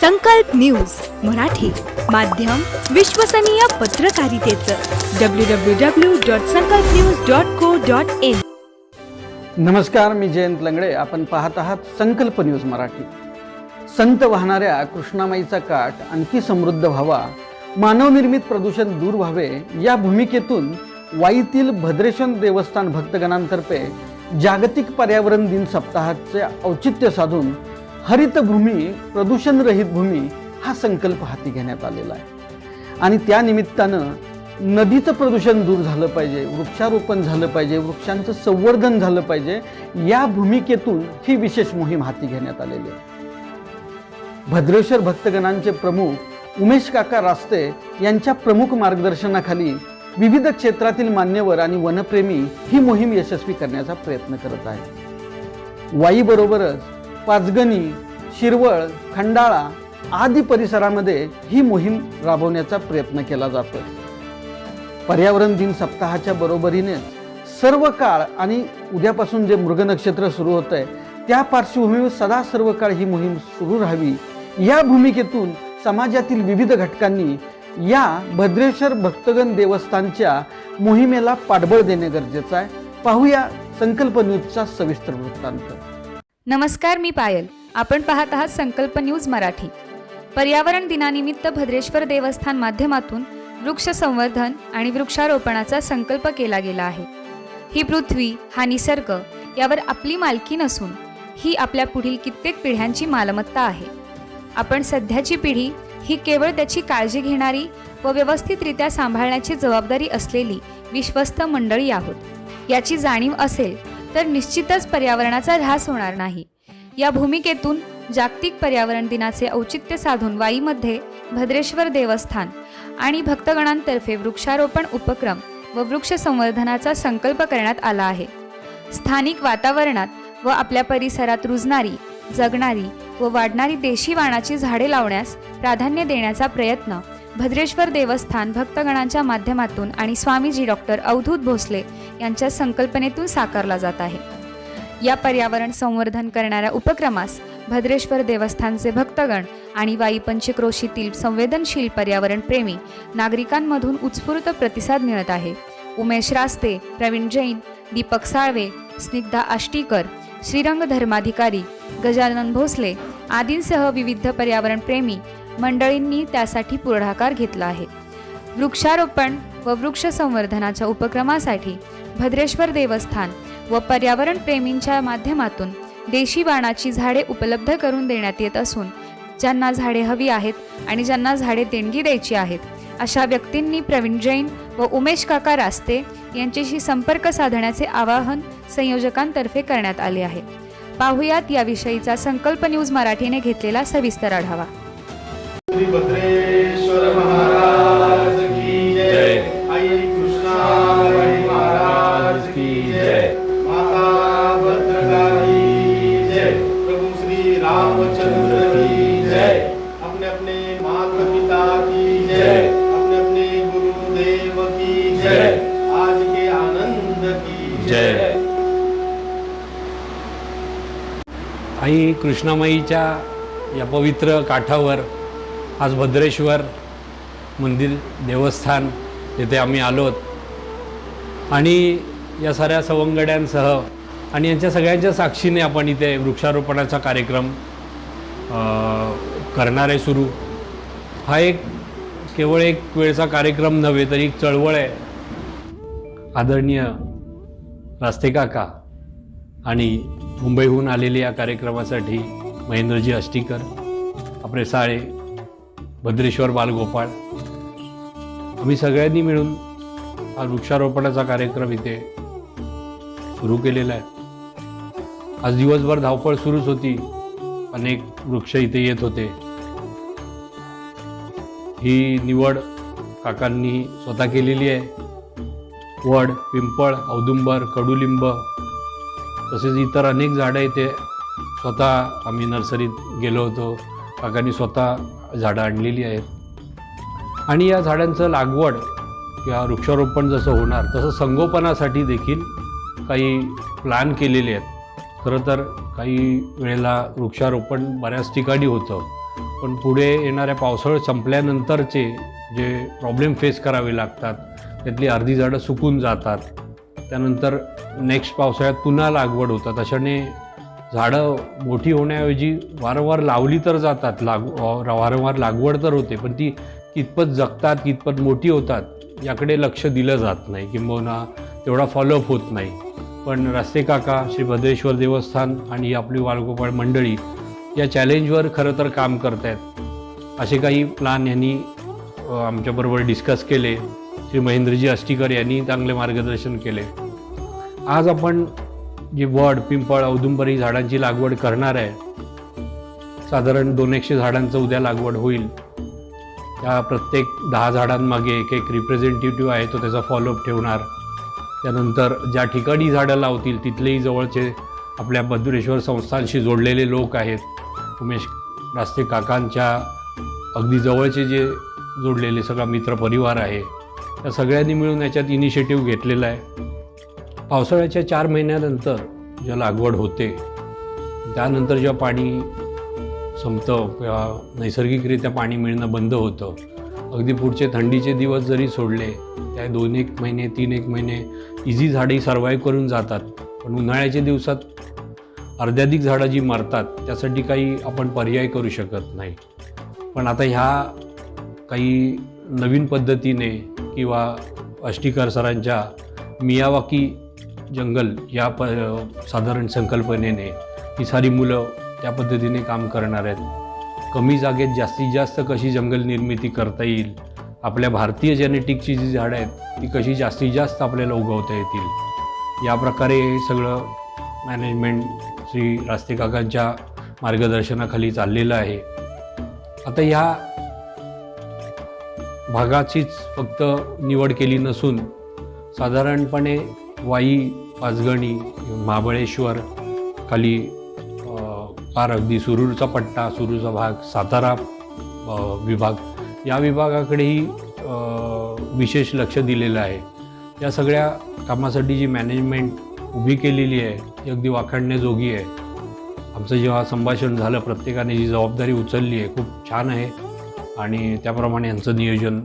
संकल्प न्यूज मराठी माध्यम विश्वसनीय पत्रकारितेचं. W W W dot Sankalp news dot co dot in नमस्कार मी जयंत लंगडे. आपण पाहत आहात संकल्प न्यूज मराठी. संत वाहणाऱ्या कृष्णामाईचा काठ आणखी समृद्ध व्हावा मानवनिर्मित प्रदूषण दूर व्हावे या भूमिकेतून वाईतील भद्रेश्वर देवस्थान भक्तगणांतर्फे जागतिक पर्यावरण दिन सप्ताहाचे औचित्य साधून हरितभूमी प्रदूषणरहित भूमी हा संकल्प हाती घेण्यात आलेला आहे. आणि त्या निमित्तानं नदीचं प्रदूषण दूर झालं पाहिजे वृक्षारोपण झालं पाहिजे वृक्षांचं संवर्धन झालं पाहिजे या भूमिकेतून ही विशेष मोहीम हाती घेण्यात आलेली आहे. भद्रेश्वर भक्तगणांचे प्रमुख उमेश काका रास्ते यांच्या प्रमुख मार्गदर्शनाखाली विविध क्षेत्रातील मान्यवर आणि वनप्रेमी ही मोहीम यशस्वी करण्याचा प्रयत्न करत आहेत. वाईबरोबरच पाचगणी शिरवळ खंडाळा आदी परिसरामध्ये ही मोहीम राबवण्याचा प्रयत्न केला जातो पर्यावरण दिन सप्ताहाच्या बरोबरीनेच सर्व काळ आणि उद्यापासून जे मृग नक्षत्र सुरू होत आहे त्या पार्श्वभूमीवर सदा सर्व काळ ही मोहीम सुरू राहावी. या भूमिकेतून समाजातील विविध घटकांनी या भद्रेश्वर भक्तगण देवस्थानच्या मोहिमेला पाठबळ देणे गरजेचं आहे. पाहूया संकल्प न्यूजचा सविस्तर वृत्तांत. नमस्कार मी पायल. आपण पाहत आहात संकल्प न्यूज मराठी. पर्यावरण दिनानिमित्त भद्रेश्वर देवस्थान माध्यमातून वृक्ष संवर्धन आणि वृक्षारोपणाचा संकल्प केला गेला आहे. ही पृथ्वी हा निसर्ग यावर आपली मालकी नसून ही आपल्या पुढील कित्येक पिढ्यांची मालमत्ता आहे. आपण सध्याची पिढी ही केवळ त्याची काळजी घेणारी व व्यवस्थितरित्या सांभाळण्याची जबाबदारी असलेली विश्वस्त मंडळी आहोत. याची जाणीव असेल तर निश्चितच पर्यावरणाचा ऱ्हास होणार नाही. या भूमिकेतून जागतिक पर्यावरण दिनाचे औचित्य साधून वाईमध्ये भद्रेश्वर देवस्थान आणि भक्तगणांतर्फे वृक्षारोपण उपक्रम व वृक्ष संवर्धनाचा संकल्प करण्यात आला आहे. स्थानिक वातावरणात व आपल्या परिसरात रुजणारी जगणारी व वाढणारी देशी वाणाची झाडे लावण्यास प्राधान्य देण्याचा प्रयत्न भद्रेश्वर देवस्थान भक्तगणांच्या माध्यमातून आणि स्वामीजी डॉक्टर अवधूत भोसले यांच्या संकल्पनेतून साकारला जात आहे. या पर्यावरण संवर्धन करणाऱ्या उपक्रमास भद्रेश्वर देवस्थानचे भक्तगण आणि वाई पंचक्रोशीतील संवेदनशील पर्यावरण प्रेमी नागरिकांमधून उत्स्फूर्त प्रतिसाद मिळत आहे. उमेश रास्ते प्रवीण जैन दीपक साळवे स्निग्धा आष्टीकर श्रीरंग धर्माधिकारी गजानन भोसले आदींसह विविध पर्यावरण प्रेमी मंडळींनी त्यासाठी पुढाकार घेतला आहे. वृक्षारोपण व वृक्ष संवर्धनाच्या उपक्रमासाठी भद्रेश्वर देवस्थान व पर्यावरण प्रेमींच्या माध्यमातून देशी बाणाची झाडे उपलब्ध करून देण्यात येत असून ज्यांना झाडे हवी आहेत आणि ज्यांना झाडे देणगी द्यायची आहेत अशा व्यक्तींनी प्रवीण जैन व उमेश काका रास्ते यांच्याशी संपर्क साधण्याचे आवाहन संयोजकांतर्फे करण्यात आले आहे. पाहुयात याविषयीचा संकल्प न्यूज मराठीने घेतलेला सविस्तर आढावा. भद्रेश्वर महाराज की जय। आई कृष्णाबाई महाराज की जय। माता भद्रकाली जय। प्रभु श्री रामचंद्र की जय। अपने अपने माता पिता की जय। अपने अपने गुरुदेव की जय। आज के आनंद की जय। आई कृष्णामाईच्या या पवित्र काठावर आज भद्रेश्वर मंदिर देवस्थान येथे आम्ही आलोत आणि या साऱ्या सवंगड्यांसह आणि यांच्या सगळ्यांच्या साक्षीने आपण इथे वृक्षारोपणाचा कार्यक्रम करणार आहे सुरू. हा एक केवळ एक वेळचा कार्यक्रम नव्हे तर एक चळवळ आहे. आदरणीय रास्ते काका आणि मुंबईहून आलेले या कार्यक्रमासाठी महेंद्रजी अष्टीकर आपले साळे भद्रेश्वर बालगोपाळ. आम्ही सगळ्यांनी मिळून हा वृक्षारोपणाचा कार्यक्रम इथे सुरू केलेला आहे. आज दिवसभर धावपळ सुरूच होती. अनेक वृक्ष इथे येत होते. ही निवड काकांनी स्वतः केलेली आहे. वड पिंपळ औदुंबर कडुलिंब तसेच इतर अनेक झाडं इथे स्वतः आम्ही नर्सरीत गेलो होतो. काकांनी स्वतः झाडं आणलेली आहेत. आणि या झाडांचं लागवड किंवा वृक्षारोपण जसं होणार तसं संगोपनासाठी देखील काही प्लॅन केलेले आहेत. खरं तर काही वेळेला वृक्षारोपण बऱ्याच ठिकाणी होतं. पण पुढे येणाऱ्या पावसाळ संपल्यानंतरचे जे प्रॉब्लेम फेस करावे लागतात त्यातली अर्धी झाडं सुकून जातात. त्यानंतर नेक्स्ट पावसाळ्यात पुन्हा लागवड होतात. अशाने झाडं मोठी होण्याऐवजी वारंवार लावली तर जातात लागू वारंवार लागवड तर होते पण ती कितपत जगतात कितपत मोठी होतात याकडे लक्ष दिलं जात नाही किंबहुना तेवढा फॉलोअप होत नाही. पण रस्ते काका श्री भद्रेश्वर देवस्थान आणि ही आपली बालगोपाळ मंडळी या चॅलेंजवर खरं तर काम करत आहेत असे काही प्लान यांनी आमच्याबरोबर डिस्कस केले. श्री महेंद्रजी अष्टीकर यांनी चांगले मार्गदर्शन केले. आज आपण जी वड पिंपळ औदुंबरी झाडांची लागवड करणार आहे साधारण दोन एकशे झाडांचं उद्या लागवड होईल. त्या प्रत्येक दहा झाडांमागे एक एक रिप्रेझेंटेटिव्ह आहे तो त्याचा फॉलोअप ठेवणार. त्यानंतर ज्या ठिकाणी झाडं लावतील तिथलेही जवळचे आपल्या भद्रेश्वर संस्थांशी जोडलेले लोक आहेत. उमेश रास्ते काकांच्या अगदी जवळचे जे जोडलेले सगळा मित्रपरिवार आहे. त्या सगळ्यांनी मिळून याच्यात इनिशिएटिव्ह घेतलेला आहे. पावसाळ्याच्या चार महिन्यानंतर ज्या लागवड होते त्यानंतर जेव्हा पाणी संपतं किंवा नैसर्गिकरित्या पाणी मिळणं बंद होतं. अगदी पुढचे थंडीचे दिवस जरी सोडले त्या दोन एक महिने तीन एक महिने इझी झाडे सर्वाईव्ह करून जातात. पण उन्हाळ्याच्या दिवसात अर्ध्याधिक झाडं जी मरतात त्यासाठी काही आपण पर्याय करू शकत नाही. पण आता ह्या काही नवीन पद्धतीने किंवा अष्टीकर सरांच्या मियावाकी जंगल या प साधारण संकल्पनेने ही सारी मुलं त्या पद्धतीने काम करणार आहेत. कमी जागेत जास्तीत जास्त कशी जंगल निर्मिती करता येईल आपल्या भारतीय जेनेटिकची जी झाडं आहेत ती कशी जास्तीत जास्त आपल्याला उगवता येतील या प्रकारे हे सगळं मॅनेजमेंट श्री रास्ते काकांच्या मार्गदर्शनाखाली चाललेलं आहे. आता ह्या भागाचीच फक्त निवड केली नसून साधारणपणे वाई पाचगणी महाबळेश्वर खाली फार पार अगदी सुरूरचा पट्टा सुरूरचा भाग सातारा विभाग. या विभागाकडेही विशेष लक्ष दिलेलं आहे. या सगळ्या कामासाठी जी मॅनेजमेंट उभी केलेली आहे ती अगदी वाखाणण्याजोगी आहे. आमचं जेव्हा संभाषण झालं प्रत्येकाने जी जबाबदारी उचलली आहे खूप छान आहे. आणि त्याप्रमाणे यांचं नियोजन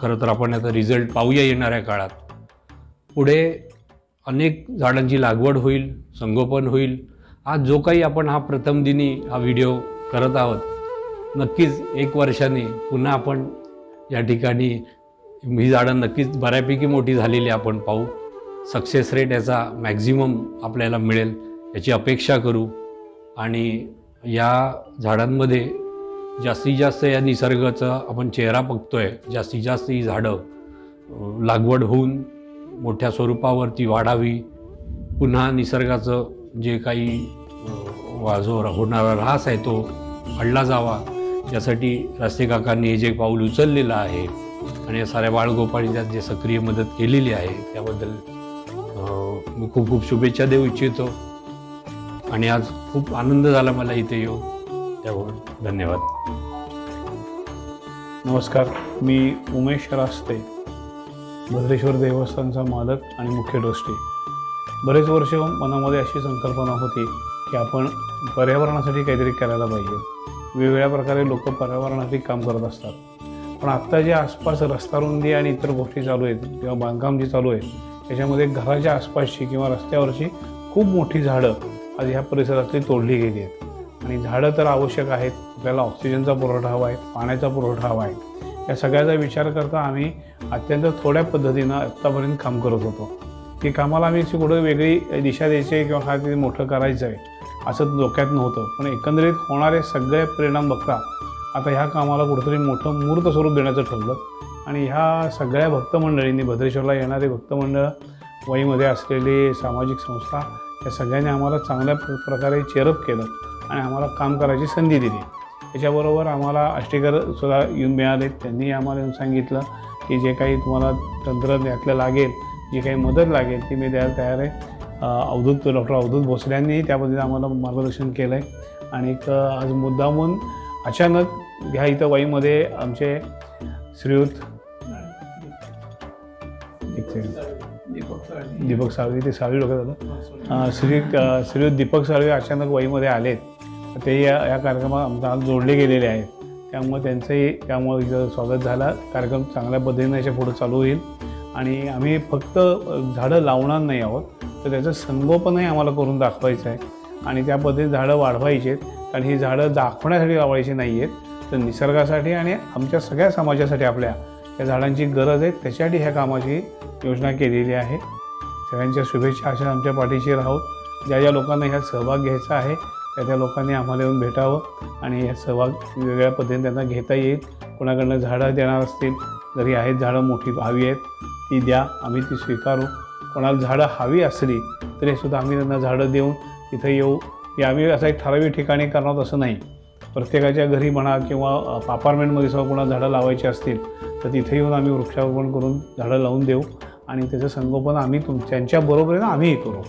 खरं तर आपण आता रिझल्ट पाहूया येणाऱ्या काळात. पुढे अनेक झाडांची लागवड होईल संगोपन होईल. आज जो काही आपण हा प्रथम दिनी हा व्हिडिओ करत आहोत नक्कीच एक वर्षाने पुन्हा आपण या ठिकाणी ही झाडं नक्कीच बऱ्यापैकी मोठी झालेली आपण पाहू. सक्सेस रेट याचा मॅक्झिमम आपल्याला मिळेल याची अपेक्षा करू. आणि या झाडांमध्ये जास्तीत जास्त या निसर्गाचा आपण चेहरा बघतोय जास्तीत जास्त ही झाडं लागवड होऊन मोठ्या स्वरूपावरती वाढावी. पुन्हा निसर्गाचं जे काही अ, जो होणारा ऱ्हास आहे तो हडला जावा. यासाठी रस्ते काकांनी हे जे पाऊल उचललेलं आहे आणि या साऱ्या बाळगोपाळी त्यात जे सक्रिय मदत केलेली आहे त्याबद्दल मी खूप खूप शुभेच्छा देऊ इच्छितो. आणि आज खूप आनंद झाला मला इथे येऊ त्यामुळे धन्यवाद. नमस्कार मी उमेश रास्ते. भद्रेश्वर देवस्थानचा मालक आणि मुख्य ट्रस्टी. बरेच वर्ष मनामध्ये अशी संकल्पना होती की आपण पर्यावरणासाठी काहीतरी करायला पाहिजे. वेगवेगळ्या प्रकारे लोक पर्यावरणासाठी काम करत असतात. पण आत्ता जे आसपास रस्ता रुंदी आणि इतर गोष्टी चालू आहेत किंवा बांधकाम जी चालू आहे त्याच्यामध्ये घराच्या आसपासची किंवा रस्त्यावरची खूप मोठी झाडं आज ह्या परिसरातली तोडली गेली आहेत. आणि झाडं तर आवश्यक आहेत. आपल्याला ऑक्सिजनचा पुरवठा हवा आहे पाण्याचा पुरवठा हवा आहे. या सगळ्याचा विचार करता आम्ही अत्यंत थोड्या पद्धतीनं आत्तापर्यंत काम करत होतो. की कामाला आम्ही अशी कुठं वेगळी दिशा द्यायची आहे किंवा काय ते मोठं करायचं आहे असं डोक्यात नव्हतं. पण एकंदरीत होणारे सगळे परिणाम बघता आता ह्या कामाला कुठंतरी मोठं मूर्त स्वरूप देण्याचं ठरलं. आणि ह्या सगळ्या भक्तमंडळींनी भद्रेश्वरला येणारे भक्तमंडळ वहीमध्ये असलेली सामाजिक संस्था या सगळ्यांनी आम्हाला चांगल्या प्र- प्रकारे चेअरअप केलं आणि आम्हाला काम करायची संधी दिली. त्याच्याबरोबर आम्हाला अष्टीकर सुद्धा येऊन मिळाले. त्यांनी आम्हाला येऊन सांगितलं की जे काही तुम्हाला तंत्रज्ञातलं लागेल जी काही मदत लागेल ती मी द्यायला तयार आहे. अवधूत डॉक्टर अवधूत भोसल्यांनी त्यामध्ये आम्हाला मार्गदर्शन केलं आहे आणि एक आज मुद्दामून अचानक ह्या इथं वाईमध्ये आमचे श्रीयुत दीपक साळवी. ते साळवी लोक झालं श्री श्रीयुत दीपक साळवी अचानक वाईमध्ये आलेत. ते या या कार्यक्रमात आमचा जोडले गेलेले आहेत. त्यामुळे त्यांचंही त्यामुळे इथं स्वागत झाला. कार्यक्रम चांगल्या पद्धतीने याच्या पुढं चालू होईल. आणि आम्ही फक्त झाडं लावणार नाही आहोत. तर त्याचं संगोपनही आम्हाला करून दाखवायचं आहे. आणि त्या पद्धतीने झाडं वाढवायची आहेत. कारण ही झाडं दाखवण्यासाठी लावायची नाही आहेत. तर निसर्गासाठी आणि आमच्या सगळ्या समाजासाठी आपल्या या झाडांची गरज आहे. त्याच्यासाठी ह्या कामाची योजना केलेली आहे. सगळ्यांच्या शुभेच्छा अशा आमच्या पाठीशी राहोत ज्या ज्या लोकांना ह्यात सहभाग घ्यायचा आहे त्या त्या लोकांनी आम्हाला येऊन भेटावं आणि या सहभाग वेगळ्या पद्धतीने त्यांना घेता येईल. कोणाकडनं झाडं देणार असतील जरी आहेत झाडं मोठी हवी आहेत ती द्या आम्ही ती स्वीकारू. कोणाला झाडं हवी असली तरी सुद्धा आम्ही त्यांना झाडं देऊन तिथं येऊ. हे आम्ही असं एक ठराविक ठिकाणी करणार असं नाही. प्रत्येकाच्या घरी म्हणा किंवा अपार्टमेंटमध्ये सुद्धा कोणाला झाडं लावायची असतील तर तिथे येऊन आम्ही वृक्षारोपण करून झाडं लावून देऊ. आणि त्याचं संगोपन आम्ही तुम त्यांच्याबरोबरीनं आम्हीही करू.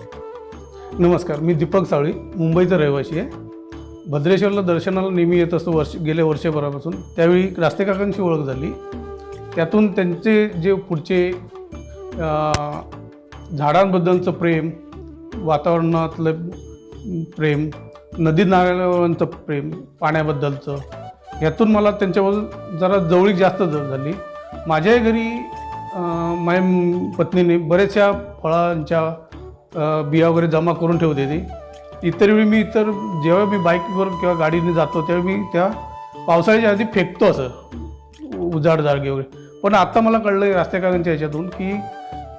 नमस्कार मी दीपक सावळी मुंबईचा रहिवासी आहे. भद्रेश्वरला दर्शनाला नेहमी येत असतो वर्ष गेल्या वर्षभरापासून. त्यावेळी रास्ते काकांची ओळख झाली. त्यातून त्यांचे जे पुढचे झाडांबद्दलचं प्रेम वातावरणातलं प्रेम नदी नाल्यांचं प्रेम पाण्याबद्दलचं ह्यातून मला त्यांच्याबद्दल जरा जवळीक जास्त झाली. माझ्याही घरी माझ्या पत्नीने बऱ्याचशा फळांच्या बिया वगैरे जमा करून ठेवते ती. इतर वेळी मी इतर जेव्हा मी बाईकवर किंवा गाडीने जातो त्यावेळी मी त्या पावसाळ्याच्या आधी फेकतो असं. उजाड जागे वगैरे. पण आता मला कळलं आहे रास्तेकारांच्या ह्याच्यातून की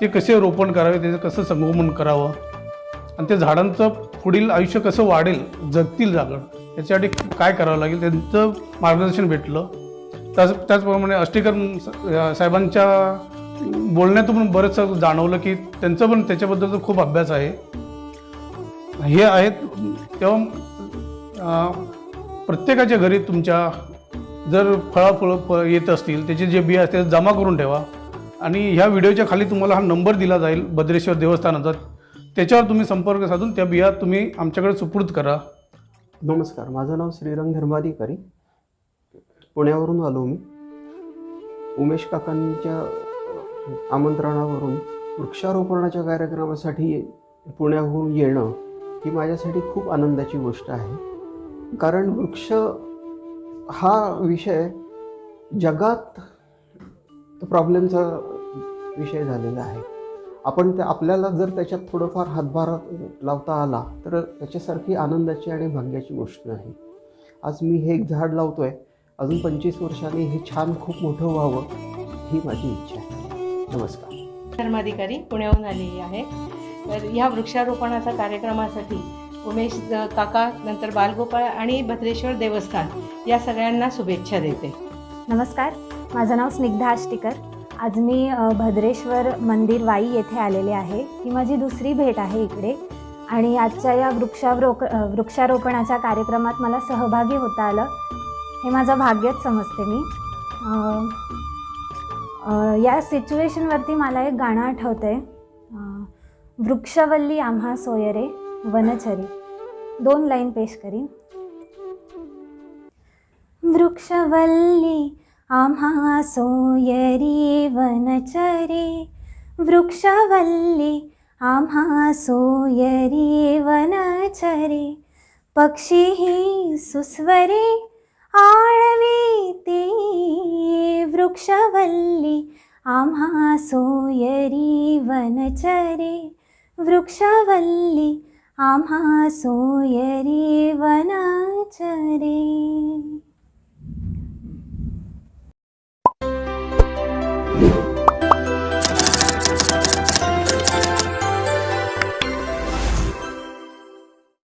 ते कसे रोपण करावे त्याचं कसं संगोपन करावं आणि त्या झाडांचं पुढील आयुष्य कसं वाढेल जगतील जागण याच्यासाठी काय करावं लागेल त्यांचं मार्गदर्शन भेटलं. त्याच त्याचप्रमाणे अष्टीकर साहेबांच्या बोलण्यातून पण बरंचसं जाणवलं की त्यांचं पण त्याच्याबद्दलचा खूप अभ्यास आहे. हे आहेत. तेव्हा प्रत्येकाच्या घरी तुमच्या जर फळं फळं येत असतील त्याचे जे बिया असतील ते जमा करून ठेवा. आणि ह्या व्हिडिओच्या खाली तुम्हाला हा नंबर दिला जाईल भद्रेश्वर देवस्थानाचा. त्याच्यावर तुम्ही संपर्क साधून त्या बिया तुम्ही आमच्याकडे सुपूर्द करा. नमस्कार. माझं नाव श्रीरंग धर्माधिकारी. पुण्यावरून आलो मी. उमेश काकांच्या आमंत्रणावरून वृक्षारोपणाच्या कार्यक्रमासाठी पुण्याहून येणं ही माझ्यासाठी खूप आनंदाची गोष्ट आहे. कारण वृक्ष हा विषय जगात प्रॉब्लेमचा विषय झालेला आहे. आपण त्या आपल्याला जर त्याच्यात थोडंफार हातभार लावता आला तर त्याच्यासारखी आनंदाची आणि भाग्याची गोष्ट नाही. आज मी हे एक झाड लावतो आहे अजून पंचवीस वर्षांनी हे छान खूप मोठं व्हावं ही माझी इच्छा आहे. नमस्कार. धर्माधिकारी पुण्याहून आलेली आहे. तर ह्या वृक्षारोपणाचा कार्यक्रमासाठी उमेश काका नंतर बालगोपाळ आणि भद्रेश्वर देवस्थान या सगळ्यांना शुभेच्छा देते. नमस्कार. माझं नाव स्निग्धा आष्टीकर. आज मी भद्रेश्वर मंदिर वाई येथे आलेले आहे. ही माझी दुसरी भेट आहे इकडे. आणि आजच्या या वृक्षारोप अ, वृक्षारोपणाच्या कार्यक्रमात मला सहभागी होता आलं हे माझं भाग्यच समजते मी. या सिच्युएशनवरती मला एक गाणं आठवतं आहे वृक्षवल्ली आम्हा सोयरे वनचरी. दोन लाईन पेश करीन. वृक्षवल्ली आम्हा सोयरी वनचरे. वृक्षवल्ली आम्हा सोयरी वनचरे. पक्षीही सुस्वरे वृक्षवल्ली आम्हा सोयरी वनचरे वृक्षवल्ली आम्हा सोयरी वनचरे